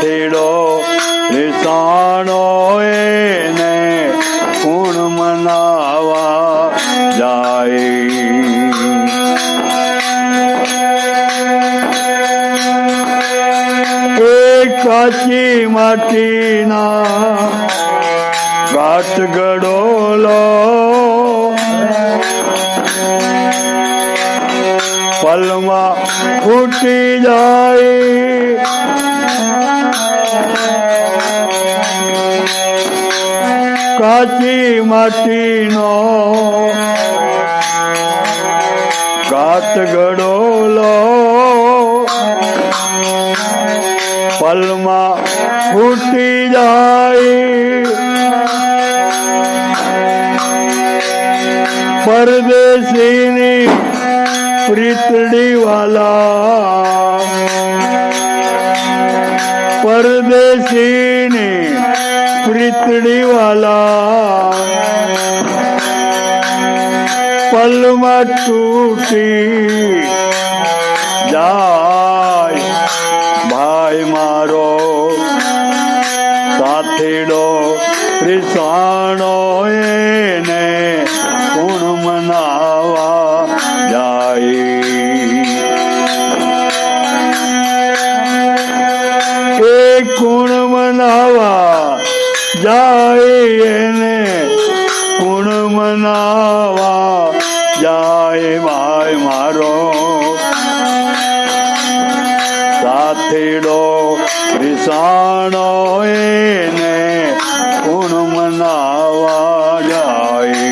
સાથીડો નિશાનો એને ગુણ મનાવા જાય. કાચી માટીના ઘાટ ગડોલો. પલમાં ફૂટી જાય. માટીનો ઘાટ ગડોલો પલમાં ફૂટી જાય. પરદેશીની પ્રીતડી વાલા પલમાં તૂટી જાય ભાઈ મારો સાથીડો સાથીડો રિસાણો એને ગુણ મનાવા જાય?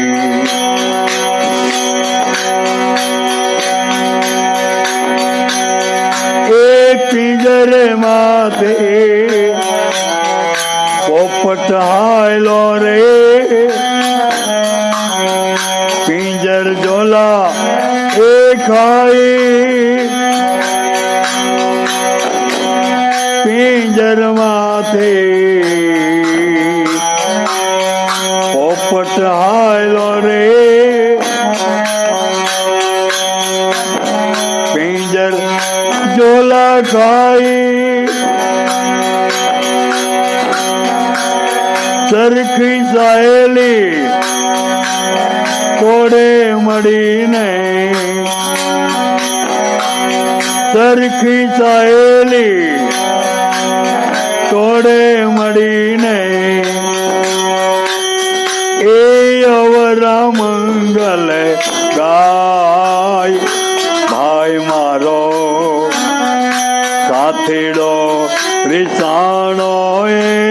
એ પિંજર માથે પોપટ હાયલો રે. પિંજર જોલા એ ખાઈ પિંજર માથે પોપટ હાયલો રે. પિંજર જોલા ખાઈ. સરખી સાહેલી કોડે મળીને સરખી સાહેલી તોડે મળીને. એ અવરા મંગલ ગાય. ભાઈ મારો સાથીડો રિસાણો એને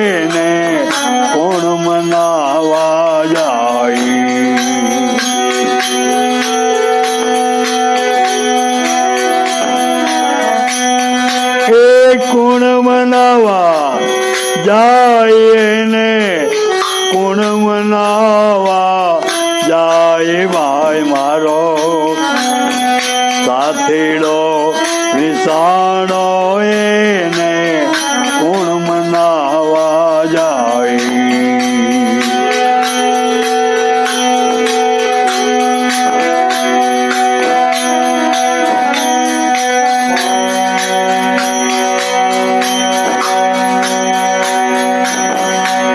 જાય ભાઈ મારો સાથીડો વિસાણો એને કોણ મનાવા જાય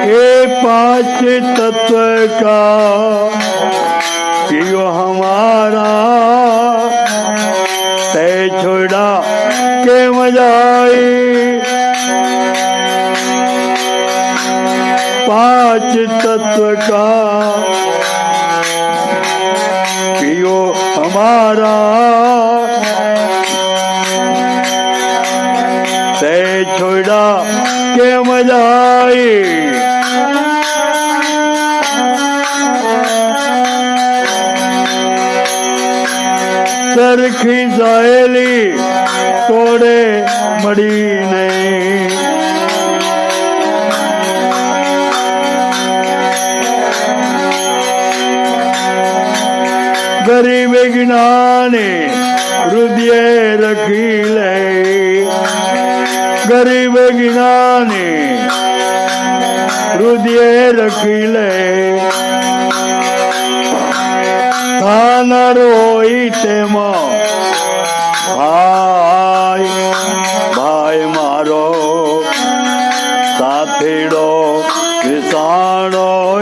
ये पांच तत्व का पियो हमारा ते छोड़ा के मजाई पांच तत्व का पियो हमारा સરખી સાહેલી તોડે મળીને ગરીબ જ્ઞાની હૃદય રખી લે ગરીબ જ્ઞાની હૃદય રખી લે થાનર નરોઈ તેમાં. ભાઈ ભાઈ મારો સાથીડો કિસાણો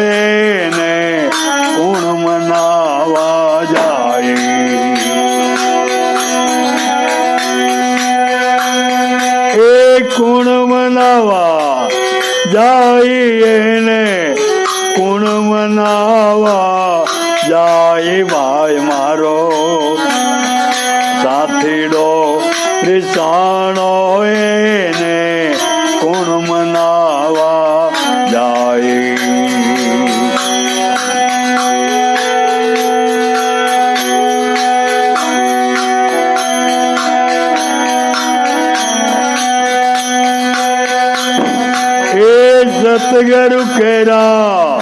સતગરુ કેરા.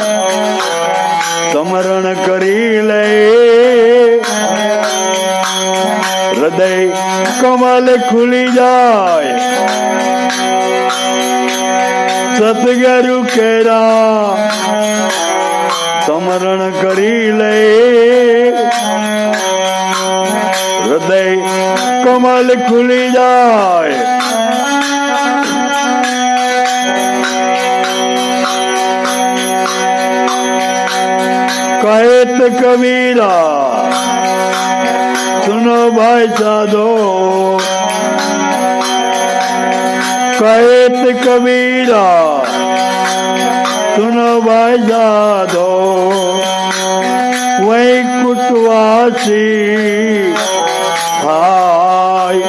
સમરણ કરી લે. હૃદય કમલ ખુલી જાય. સતગરુ કેરા. સમરણ કરી લે. હૃદય કમલ ખુલી જાય. કહેત કબીરા સુનો ભાઈ સાધો. કહેત કબીરા સુનો ભાઈ સાધો. વૈકુટવાસી ભાઈ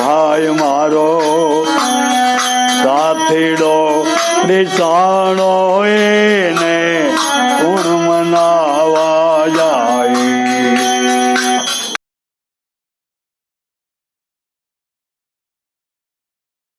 ભાઈ મારો સાથીડો નિશાણો એને. પૂર્ણ